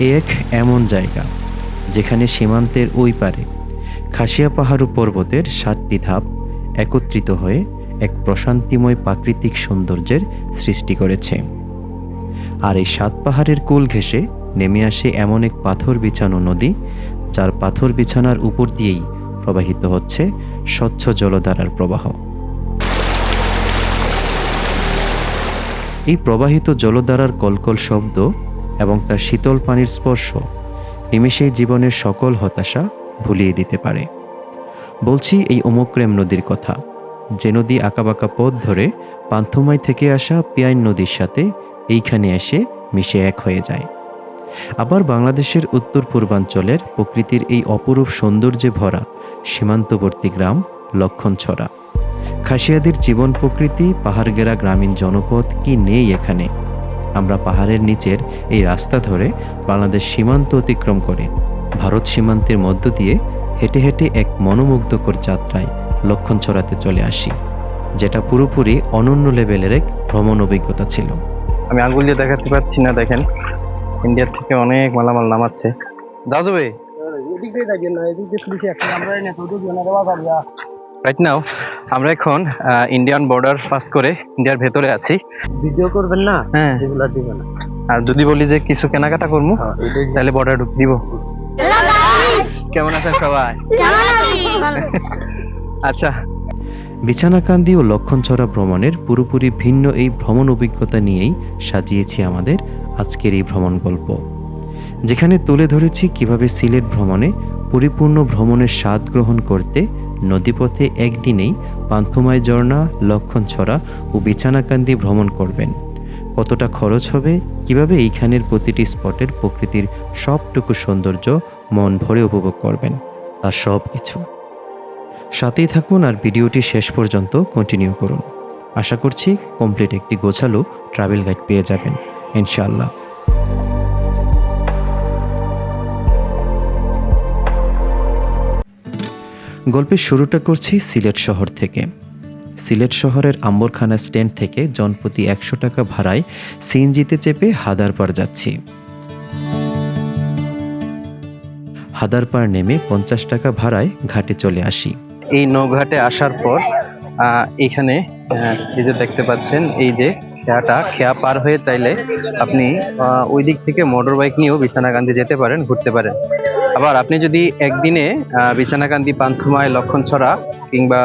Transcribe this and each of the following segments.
এক এমন জায়গা, যেখানে সীমান্তের ওই পারে খাসিয়া পাহাড় পর্বতের সাতটি ধাপ একত্রিত হয়ে এক প্রশান্তিময় প্রাকৃতিক সৌন্দর্যের সৃষ্টি করেছে। আর এই সাত পাহাড়ের কোল ঘেঁষে নেমে আসে এমন এক পাথর বিছানো নদী, যার পাথর বিছানার উপর দিয়েই প্রবাহিত হচ্ছে স্বচ্ছ জলধারার প্রবাহ। এই প্রবাহিত জলধারার কলকল শব্দ এবং তার শীতল পানির স্পর্শ নিমেষেই জীবনের সকল হতাশা ভুলিয়ে দিতে পারে। বলছি এই অমুক্রেম নদীর কথা, যে নদী আঁকাবাঁকা পথ ধরে পান্থমাই থেকে আসা পিয়াইন নদীর সাথে এইখানে এসে মিশে এক হয়ে যায়। আবার বাংলাদেশের উত্তর পূর্বাঞ্চলের প্রকৃতির এই অপরূপ সৌন্দর্যে ভরা সীমান্তবর্তী গ্রাম লক্ষণছড়া। খাসিয়াদের জীবন প্রকৃতি পাহাড়গেরা গ্রামীণ জনপদ কি নেই এখানে? আমরা পাহাড়ের নিচের এই রাস্তা ধরে বাংলাদেশ সীমান্ত অতিক্রম করে ভারত সীমান্তের মধ্য দিয়ে হেঁটে হেঁটে এক মনোমুগ্ধকর যাত্রায় লক্ষণ ছড়াতে চলে আসি যেটা পুরোপুরি অনন্য লেভেলের এক ভ্রমণ অভিজ্ঞতা ছিল। আমি আঙ্গুল দিয়ে দেখাতে পারছি না দেখেন। ইন্ডিয়ার থেকে অনেক মালামাল নামাচ্ছে। যা যাবে রাইট নাও আমরা এখন ইন্ডিয়ান বর্ডার পাস করে ইন্ডিয়ার ভেতরে আছি। ভিডিও করবেন না? হ্যাঁ। এগুলা দিবেন না। আর যদি বলি যে কিছু কেনাকাটা করব তাহলে বর্ডার ঢুক দিব। কেমন আছেন সবাই আচ্ছা বিছানাকান্দি ও লক্ষণছড়া ভ্রমণের পুরোপুরি ভিন্ন এই ভ্রমণ অভিজ্ঞতা নিয়েই সাজিয়েছি আমাদের আজকের এই ভ্রমণ গল্প যেখানে তুলে ধরেছি কীভাবে সিলেট ভ্রমণে পরিপূর্ণ ভ্রমণের স্বাদ গ্রহণ করতে নদীপথে একদিনেই পান্থমাই ঝর্ণা লক্ষণছড়া ও বিছানাকান্দি ভ্রমণ করবেন। কতটা খরচ হবে? কীভাবে এইখানের প্রতিটি স্পটের প্রকৃতির সবটুকু সৌন্দর্য মন ভরে উপভোগ করবেন? তার সব কিছু সাথেই থাকুন আর ভিডিওটি শেষ পর্যন্ত কন্টিনিউ করুন। আশা করছি কমপ্লিট একটি গোছালো ট্রাভেল গাইড পেয়ে যাবেন। ইনশাআল্লাহ। গল্পের শুরুটা করছি সিলেট শহর থেকে। সিলেট শহরের আম্বরখানা স্ট্যান্ড থেকে জনপ্রতি একশো টাকা ভাড়ায় সিএনজিতে চেপে হাদারপাড় যাচ্ছি। হাদারপাড় নেমে পঞ্চাশ টাকা ভাড়ায় ঘাটে চলে আসি। এই নৌঘাটে আসার পর এখানে এই যে দেখতে পাচ্ছেন, এই যে খেয়াটা, খেয়া পার হয়ে চাইলে আপনি ওই দিক থেকে মোটর বাইক নিয়েও বিছানাকান্দি যেতে পারেন, ঘুরতে পারেন। আবার আপনি যদি একদিনে বিছানাকান্দি, পান্থমায়, লক্ষণছড়া কিংবা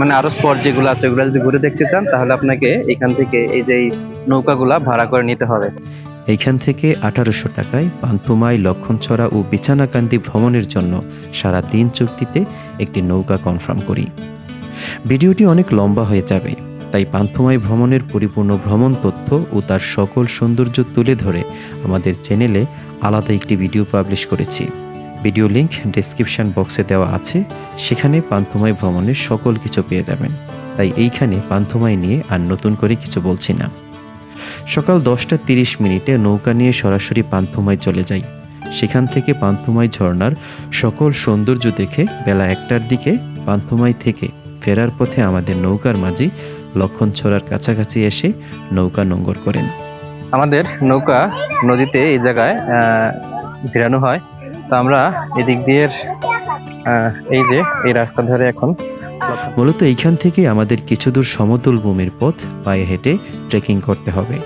মানে আরও স্পট যেগুলো আছে, ওগুলো যদি ঘুরে দেখতে চান, তাহলে আপনাকে এখান থেকে এই যে নৌকাগুলা ভাড়া করে নিতে হবে। এইখান থেকে আঠারোশো টাকায় পান্থমাই লক্ষণছড়া ও বিছানাকান্দি ভ্রমণের জন্য সারা দিন চুক্তিতে একটি নৌকা কনফার্ম করি। ভিডিওটি অনেক লম্বা হয়ে যাবে, তাই পান্থমাই ভ্রমণের পরিপূর্ণ ভ্রমণ তথ্য ও তার সকল সৌন্দর্য তুলে ধরে আমাদের চ্যানেলে আলাদা একটি ভিডিও পাবলিশ করেছি। ভিডিও লিংক ডেসক্রিপশন বক্সে দেওয়া আছে। সেখানে পান্থমাই ভ্রমণের সকল কিছু পেয়ে যাবেন। তাই এইখানে পান্থমাই নিয়ে আর নতুন করে কিছু বলছি না। সকাল দশটা তিরিশ মিনিটে নৌকা নিয়ে সরাসরি পান্থমায় চলে যাই। সেখান থেকে পান্থমাই ঝর্ণার সকল সৌন্দর্য দেখে বেলা একটার দিকে পান্থমাই থেকে ফেরার পথে আমাদের নৌকার মাঝি লক্ষণছড়ার কাছাকাছি এসে নৌকা নোঙ্গর করেন। আমাদের নৌকা নদীতে এই জায়গায় ভিড়ানো হয়। তো আমরা এদিক দিয়ে এই যে এই রাস্তা ধরে এখন মূলত এইখান থেকে আমাদের কিছু দূর সমতল ভূমির পথ পায়ে হেঁটে ট্রেকিং করতে হবে।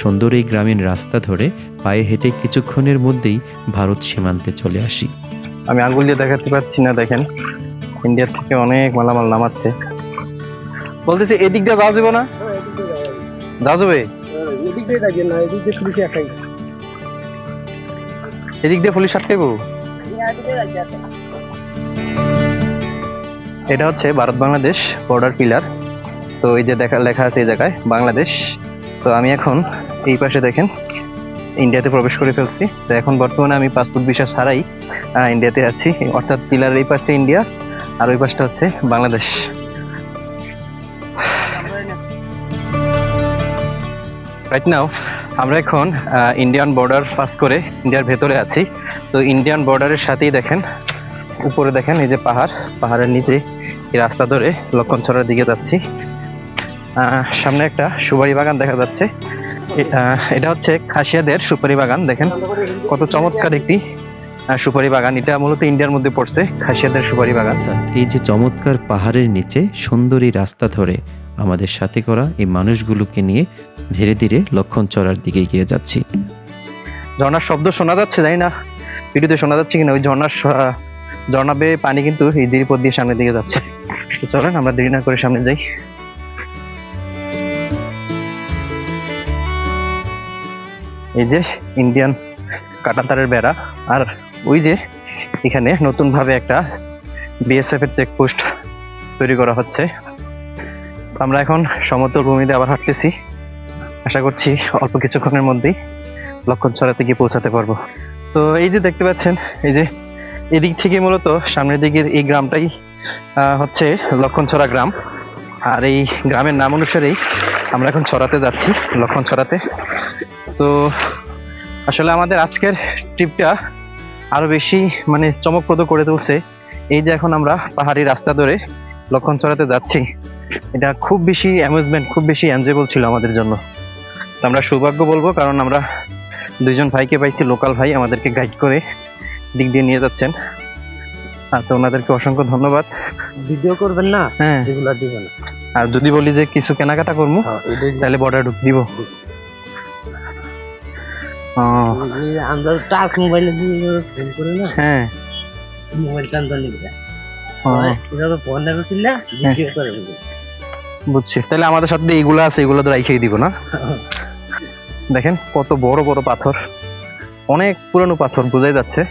সুন্দর এই গ্রামীণ রাস্তা ধরে পায়ে হেঁটে কিছুক্ষণের মধ্যেই ভারত সীমান্তে চলে আসি। আমি আঙ্গুল দিয়ে দেখাতে পারছি না দেখেন। ইন্ডিয়ার থেকে অনেক মালামাল নামাচ্ছে। বলতেছি এদিক দিয়ে যাওয়া যাবে না? যাওয়া যাবে? এদিক দিয়ে না, এদিক দিয়ে পুলিশ একাই এদিক দিয়ে পুলিশ এটা হচ্ছে ভারত বাংলাদেশ বর্ডার পিলার তো এই যে দেখা, লেখা আছে এই জায়গায়, বাংলাদেশ। তো আমি এখন এই পাশে দেখেন, ইন্ডিয়াতে প্রবেশ করে ফেলছি। তো এখন বর্তমানে আমি পাসপোর্ট ভিসা ছাড়াই ইন্ডিয়াতে আছি। অর্থাৎ পিলার এই পাশে ইন্ডিয়া, আর ওই পাশটা হচ্ছে বাংলাদেশ। রাইট নাও আমরা এখন ইন্ডিয়ান বর্ডার পাস করে ইন্ডিয়ার ভেতরে আছি। তো ইন্ডিয়ান বর্ডারের সাথেই দেখেন, উপরে দেখেন এই যে পাহাড়, পাহাড়ের নিচে এই রাস্তা ধরে লক্ষণছড়ার দিকে যাচ্ছি। সামনে একটা সুপারি বাগান দেখা যাচ্ছে। এটা হচ্ছে খাসিয়াদের সুপারি বাগান, দেখেন কত চমৎকার একটি সুপারি বাগান। এটা মূলত ইন্ডিয়ার মধ্যে পড়ছে, খাসিয়াদের সুপারি বাগান। এই যে চমৎকার পাহাড়ের নিচে সুন্দরী রাস্তা ধরে আমাদের সাথে করা এই মানুষগুলোকে নিয়ে ধীরে ধীরে লক্ষণ চড়ার দিকে এগিয়ে যাচ্ছি। ঝর্ণার শব্দ শোনা যাচ্ছে, জানি না। ভিডিওতে শোনা যাচ্ছে কিনা, ওই ঝর্ণার ঝর্ণা বেয়ে পানি কিন্তু এই জিরিপথ দিয়ে সামনের দিকে যাচ্ছে। তো চলেন, আমরা দেরি না করে সামনে যাই। এই যে ইন্ডিয়ান কাটাতারের বেড়া, আর ওই যে এখানে নতুন ভাবে একটা বিএসএফ এর চেকপোস্ট তৈরি করা হচ্ছে। আমরা এখন সমতল ভূমিতে আবার হাঁটতেছি। আশা করছি অল্প কিছুক্ষণের মধ্যেই লক্ষণ ছড়াতে গিয়ে পৌঁছাতে পারব। তো এই যে দেখতে পাচ্ছেন, এই যে এদিক থেকে মূলত সামনের দিকের এই গ্রামটাই হচ্ছে লক্ষণছড়া গ্রাম। আর এই গ্রামের নাম অনুসারেই আমরা এখন ছড়াতে যাচ্ছি, লক্ষণ ছড়াতে। তো আসলে আমাদের আজকের ট্রিপটা আরও বেশি মানে চমকপ্রদ করে তুলছে। এই যে এখন আমরা পাহাড়ি রাস্তা ধরে লক্ষণ ছড়াতে যাচ্ছি। এটা খুব বেশি অ্যামিউজমেন্ট খুব বেশি এনজয়েবল ছিল আমাদের জন্য। আমরা সৌভাগ্য বলব কারণ আমরা দুইজন ভাইকে পাইছি লোকাল ভাই আমাদেরকে গাইড করে দিক দিয়ে নিয়ে যাচ্ছেন। আর তো ওনাদেরকে অসংখ্য ধন্যবাদ। ভিডিও করবেন না? হ্যাঁ। এগুলা দিবে না। আর যদি বলি যে কিছু কেনাকাটা করব হ্যাঁ, তাহলে বর্ডার ঢুক দিব। ও, আমরা টাচ মোবাইলে দিয়ে ফোন করি না? হ্যাঁ। মোবাইল টানতে নিবে। ও, এভাবে ফোন দেখো কিনা? ভিডিও করে বুঝছি। তাহলে আমাদের সাথে এইগুলো আছে, এগুলো তো রাইখেই দিব না? দেখেন, কত বড় বড় পাথর। অনেক পুরনো পাথর, বোঝাই যাচ্ছে।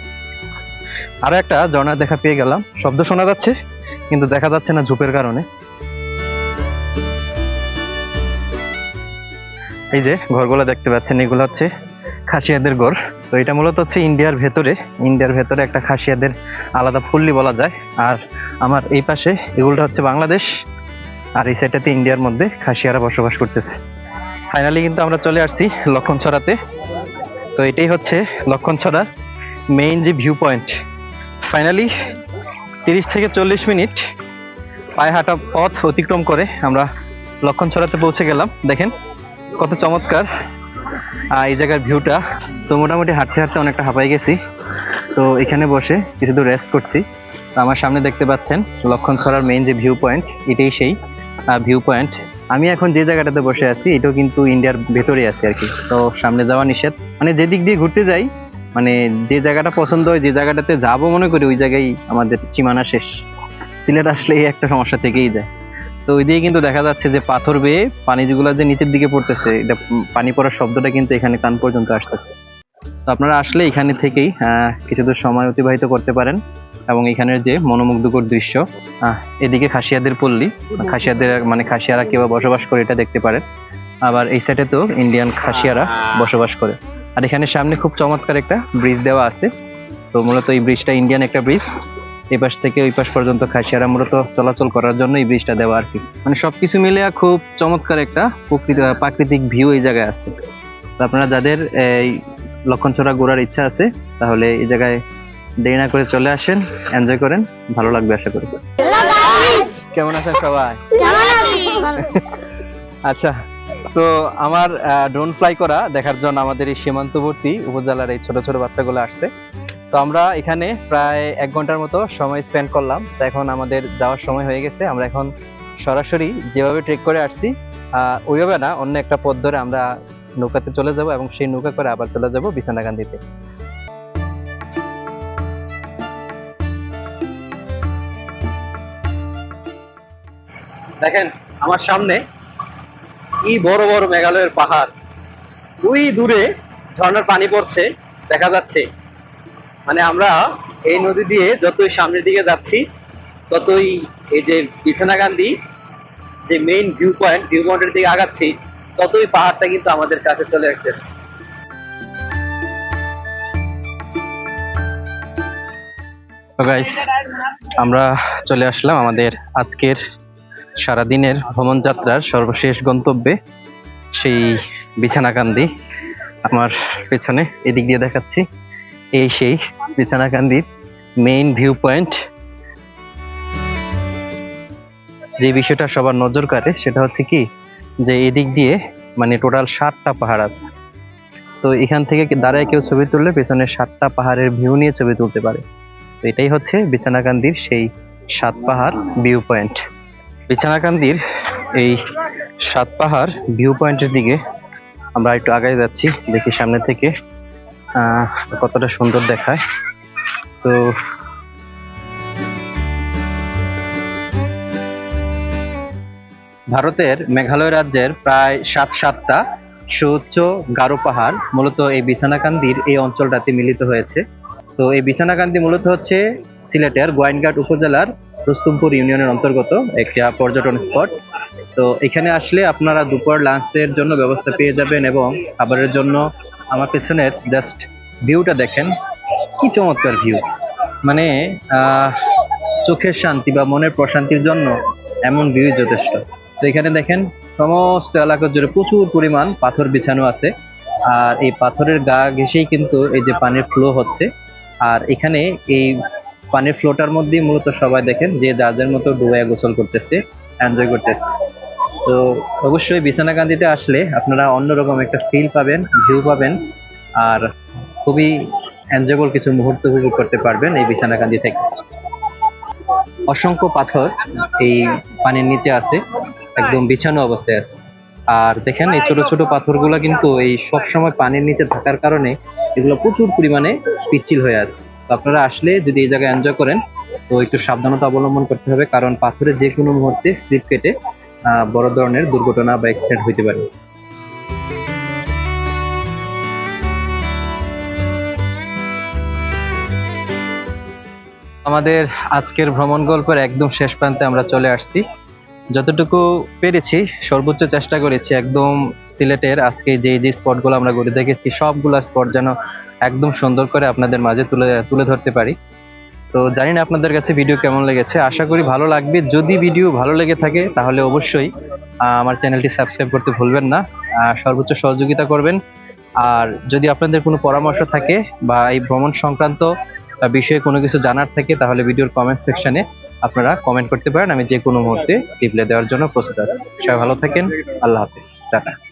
আরও একটা ঝর্ণা দেখা পেয়ে গেলাম। শব্দ শোনা যাচ্ছে, কিন্তু দেখা যাচ্ছে না ঝোপের কারণে। এই যে, ঘরগুলো দেখতে পাচ্ছেন, এগুলো হচ্ছে খাসিয়াদের ঘর। তো এটা মূলত হচ্ছে ইন্ডিয়ার ভেতরে। ইন্ডিয়ার ভেতরে একটা খাসিয়াদের আলাদা পল্লী বলা যায়। আর আমার এই পাশে এগুলোটা হচ্ছে বাংলাদেশ। আর এই সাইডটাতে ইন্ডিয়ার মধ্যে খাসিয়ারা বসবাস করতেছে। ফাইনালি কিন্তু আমরা চলে আসছি লক্ষণছড়াতে। তো এটাই হচ্ছে লক্ষণছড়ার মেইন যে ভিউ পয়েন্ট ফাইনালি তিরিশ থেকে চল্লিশ মিনিট পায়ে হাঁটা পথ অতিক্রম করে আমরা লক্ষণছড়াতে পৌঁছে গেলাম। দেখেন কত চমৎকার এই জায়গার ভিউটা তো মোটামুটি হাঁটতে হাঁটতে অনেকটা হাঁপাই গেছি। তো এখানে বসে কিছু দূর রেস্ট করছি আমার সামনে দেখতে পাচ্ছেন লক্ষণছড়ার মেইন যে ভিউ পয়েন্ট এটাই সেই। ভিউ পয়েন্ট আমি এখন যে জায়গাটাতে বসে আছি, এটাও কিন্তু ইন্ডিয়ার ভেতরে আছে আর কি। তো সামনে যাওয়া নিষেধ। মানে যে দিক দিয়ে ঘুরতে যাই মানে যে জায়গাটা পছন্দ হয়, যে জায়গাটাতে যাব মনে করি, ওই জায়গায় আমাদের সীমানা শেষ। সিলেট আসলে এই একটা সমস্যা থেকেই যায়। তো ওই দিকে কিন্তু দেখা যাচ্ছে যে পাথর বেয়ে পানি যেগুলো যে নিচের দিকে পড়তেছে, এটা পানি পড়ার শব্দটা কিন্তু এখানে কান পর্যন্ত আসতেছে। তো আপনারা আসলে এখানে থেকেই কিছু দূর সময় অতিবাহিত করতে পারেন। এবং এখানের যে মনোমুগ্ধকর দৃশ্য এদিকে খাসিয়াদের পল্লী খাসিয়াদের মানে খাসিয়ারা কেউ বসবাস করে এটা দেখতে পারেন আবার এই সাইডে তো ইন্ডিয়ান খাসিয়ারা বসবাস করে। আর এখানে সামনে খুব চমৎকার একটা ব্রিজ দেওয়া আছে। তো মূলত এই ব্রিজটা ইন্ডিয়ান একটা ব্রিজ এই পাশ থেকে ওই পাশ পর্যন্ত খাসিয়ারা মূলত চলাচল করার জন্য এই ব্রিজটা দেওয়া আর কি। মানে সবকিছু মিলে খুব চমৎকার একটা প্রকৃতি প্রাকৃতিক ভিউ এই জায়গায় আছে। তো আপনারা যাদের এই লক্ষণছড়া ঘোরার ইচ্ছা আছে তাহলে এই জায়গায় দেরি না করে চলে আসেন এনজয় করেন ভালো লাগবে আশা করি। কেমন আছেন সবাই? আচ্ছা তো আমার ড্রোন ফ্লাই করা দেখার জন্য আমাদের এই সীমান্তবর্তী উপজেলার এই ছোট ছোট বাচ্চাগুলো আসছে। তো আমরা এখানে প্রায় এক ঘণ্টার মতো সময় স্পেন্ড করলাম। তো এখন আমাদের যাওয়ার সময় হয়ে গেছে। আমরা এখন সরাসরি যেভাবে ট্রেক করে আসছি আহ, ওইভাবে না অন্য একটা পথ ধরে আমরা নৌকাতে চলে যাব এবং সেই নৌকা করে আবার চলে যাব বিছানাকান্দিতে। দেখেন, আমার সামনে কি বড় বড় মেঘালয়ের পাহাড়। ওই দূরে ঝর্ণার পানি পড়ছে, দেখা যাচ্ছে। মানে আমরা এই নদী দিয়ে যতই সামনের দিকে যাচ্ছি, ততই এই যে বিছানাকান্দি যে মেইন ভিউ পয়েন্ট ভিউ পয়েন্টের দিকে আগাচ্ছি, ততই পাহাড়টা কিন্তু আমাদের কাছে চলে আসতেছে। গাইস আমরা চলে আসলাম আমাদের আজকের সারাদিনের ভ্রমণ যাত্রার সর্বশেষ গন্তব্যে সেই বিছানাকান্দি আমার পেছনে, এদিক দিয়ে দেখাচ্ছি। এই সেই বিছানাকান্দির মেইন ভিউ পয়েন্ট যে বিষয়টা সবার নজর কাড়ে, সেটা হচ্ছে কি, যে এদিক দিয়ে মানে টোটাল সাতটা পাহাড় আছে। তো এখান থেকে দাঁড়ায় কেউ ছবি তুললে পেছনে সাতটা পাহাড়ের ভিউ নিয়ে ছবি তুলতে পারে। তো এটাই হচ্ছে বিছানাকান্দির সেই সাত পাহাড় ভিউ পয়েন্ট বিছানাকান্দির এই সাত পাহাড় ভিউ পয়েন্টের দিকে আমরা একটু আগায় যাচ্ছি, দেখি সামনে থেকে কতটা সুন্দর দেখায়। তো ভারতের মেঘালয় রাজ্যের প্রায় সাত সাতটা সুউচ্চ গারো পাহাড় মূলত এই বিছানাকান্দির এই অঞ্চলটাতে মিলিত হয়েছে। তো এই বিছানাকান্দি মূলত হচ্ছে সিলেটের গোয়াইনঘাট উপজেলার রুস্তুমপুর ইউনিয়নের অন্তর্গত একটা পর্যটন স্পট। তো এখানে আসলে আপনারা দুপুর লাঞ্চের জন্য ব্যবস্থা পেয়ে যাবেন এবং খাবারের জন্য আমার পেছনের জাস্ট ভিউটা দেখেন, কি চমৎকার ভিউ। মানে চোখের শান্তি বা মনের প্রশান্তির জন্য এমন ভিউ যথেষ্ট। তো এখানে দেখেন, সমস্ত এলাকা জুড়ে প্রচুর পরিমাণ পাথর বিছানো আছে। আর এই পাথরের গা ঘেঁষেই কিন্তু এই যে পানির ফ্লো হচ্ছে। আর এখানে এই পানির ফ্লোটার মধ্যেই মূলত সবাই দেখেন যে যার মতো ডুবাইয়া গোসল করতেছে এনজয় করতেছে। তো অবশ্যই বিছানাকান্দিতে আসলে আপনারা অন্যরকম একটা ফিল পাবেন ভিউ পাবেন, আর খুবই এনজয়েবল কিছু মুহূর্ত উপভোগ করতে পারবেন এই বিছানাকান্দি থেকে। অসংখ্য পাথর এই পানির নিচে আছে, একদম বিছানো অবস্থায় আছে। আর দেখেন এই ছোট ছোট পাথরগুলো কিন্তু এই সব সময় পানির নিচে থাকার কারণে এগুলো প্রচুর পরিমাণে পিচ্ছিল হয়ে আছে। আপনারা আসলে যদি এই জায়গায় এনজয় করেন, তো একটু সাবধানতা অবলম্বন করতে হবে, কারণ পাথরে যে কোনো মুহূর্তে স্লিপ কেটে বড় ধরনের দুর্ঘটনা বা অ্যাক্সিডেন্ট হইতে পারে। আমাদের আজকের ভ্রমণ গল্পের একদম শেষ প্রান্তে আমরা চলে আসছি। যতটুকু পেরেছি, সর্বোচ্চ চেষ্টা করেছি একদম সিলেটের আজকে যে যে স্পটগুলো আমরা ঘুরে দেখেছি, সবগুলো স্পট যেন একদম সুন্দর করে আপনাদের মাঝে তুলে তুলে ধরতে পারি। তো জানি না আপনাদের কাছে ভিডিও কেমন লেগেছে। আশা করি ভালো লাগবে। যদি ভিডিও ভালো লেগে থাকে, তাহলে অবশ্যই আমার চ্যানেলটি সাবস্ক্রাইব করতে ভুলবেন না। সর্বোচ্চ সহযোগিতা করবেন। আর যদি আপনাদের কোনো পরামর্শ থাকে বা এই ভ্রমণ সংক্রান্ত বিষয়ে কোনো কিছু জানার থাকে, তাহলে ভিডিওর কমেন্ট সেকশনে আপনারা কমেন্ট করতে পারেন। আমি যে কোনো মুহূর্তে রিপ্লাই দেওয়ার জন্য প্রস্তুত আছি। সবাই ভালো থাকেন। আল্লাহ হাফিজ। টাটা।